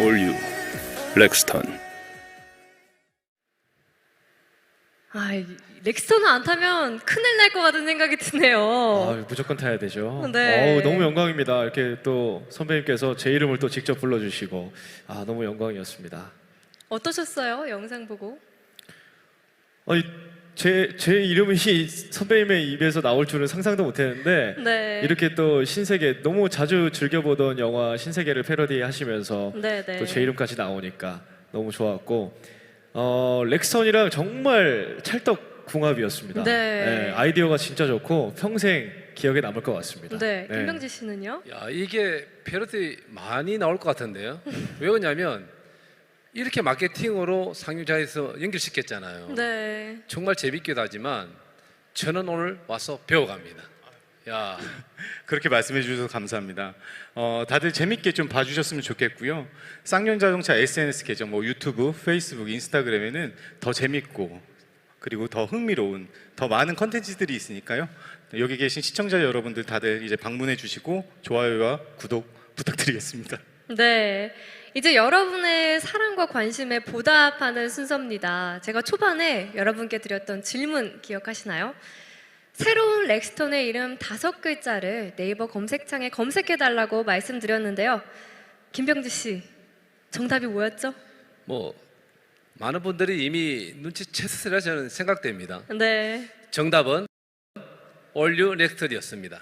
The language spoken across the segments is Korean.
올유 렉스턴 아, 이- 렉스턴을 안 타면 큰일 날 것 같은 생각이 드네요. 아, 무조건 타야 되죠. 네. 어우, 너무 영광입니다. 이렇게 또 선배님께서 제 이름을 또 직접 불러주시고 아 너무 영광이었습니다. 어떠셨어요? 영상 보고? 아니 제, 제 이름이 선배님의 입에서 나올 줄은 상상도 못했는데 네. 이렇게 또 신세계 너무 자주 즐겨보던 영화 신세계를 패러디 하시면서 네, 네. 또 제 이름까지 나오니까 너무 좋았고 어, 렉선이랑 정말 찰떡 궁합이었습니다. 네. 아이디어가 진짜 좋고 평생 기억에 남을 것 같습니다. 네. 김병지 씨는요? 야 이게 패러디 많이 나올 것 같은데요. 왜 그러냐면 이렇게 마케팅으로 상유자에서 연결시켰잖아요. 네. 정말 재밌기도 하지만 저는 오늘 와서 배워갑니다. 야 그렇게 말씀해 주셔서 감사합니다. 어, 다들 재밌게 좀 봐주셨으면 좋겠고요. 쌍용 자동차 SNS 계정, 뭐 유튜브, 페이스북, 인스타그램에는 더 재밌고 그리고 더 흥미로운 더 많은 컨텐츠들이 있으니까요. 여기 계신 시청자 여러분들 다들 이제 방문해 주시고 좋아요와 구독 부탁드리겠습니다. 네. 이제 여러분의 사랑과 관심에 보답하는 순서입니다. 제가 초반에 여러분께 드렸던 질문 기억하시나요? 새로운 렉스턴의 이름 다섯 글자를 네이버 검색창에 검색해 달라고 말씀드렸는데요. 김병지 씨, 정답이 뭐였죠? 뭐 많은 분들이 이미 눈치챘으리라 저는 생각됩니다. 네. 정답은 올류 렉스터였습니다.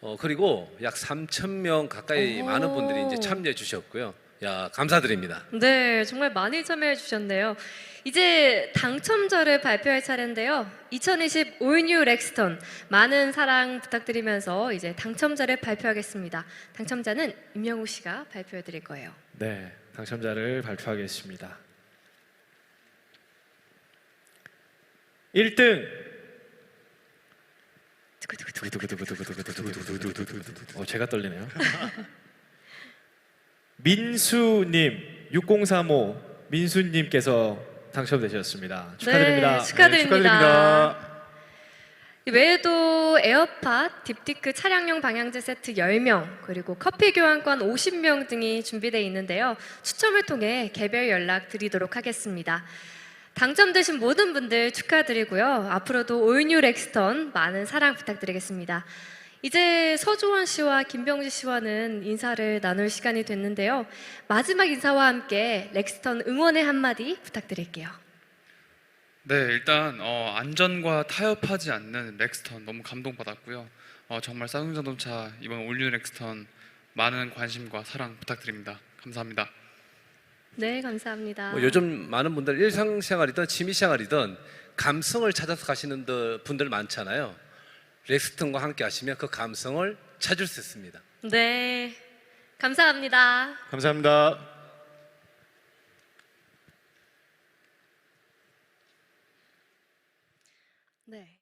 어, 그리고 약 3천 명 가까이 오. 많은 분들이 이제 참여해 주셨고요. 야 감사드립니다. 네, 정말 많이 참여해 주셨네요. 이제 당첨자를 발표할 차례인데요. 2020 올뉴 렉스턴 많은 사랑 부탁드리면서 이제 당첨자를 발표하겠습니다. 당첨자는 임영우 씨가 발표해 드릴 거예요. 네, 당첨자를 발표하겠습니다. 1등 어, 제가 떨리네요. 민수님 6035 민수님께서 당첨되셨습니다. 축하드립니다. 네, 축하드립니다. 축하드립니다. 외에도 에어팟, 딥티크 차량용 방향제 세트 10명, 그리고 커피 교환권 50명 등이 준비되어 있는데요. 추첨을 통해 개별 연락 드리도록 하겠습니다. 당첨되신 모든 분들 축하드리고요. 앞으로도 올뉴 렉스턴 많은 사랑 부탁드리겠습니다. 이제 서주원 씨와 김병지 씨와는 인사를 나눌 시간이 됐는데요. 마지막 인사와 함께 렉스턴 응원의 한마디 부탁드릴게요. 네, 일단 어, 안전과 타협하지 않는 렉스턴 너무 감동받았고요. 어, 정말 쌍용 자동차 이번 올뉴 렉스턴 많은 관심과 사랑 부탁드립니다. 감사합니다. 네, 감사합니다. 뭐 요즘 많은 분들 일상생활이든 취미생활이든 감성을 찾아서 가시는 더- 분들 많잖아요. 렉스턴과 함께 하시면 그 감성을 찾을 수 있습니다. 네, 감사합니다. 감사합니다. 네.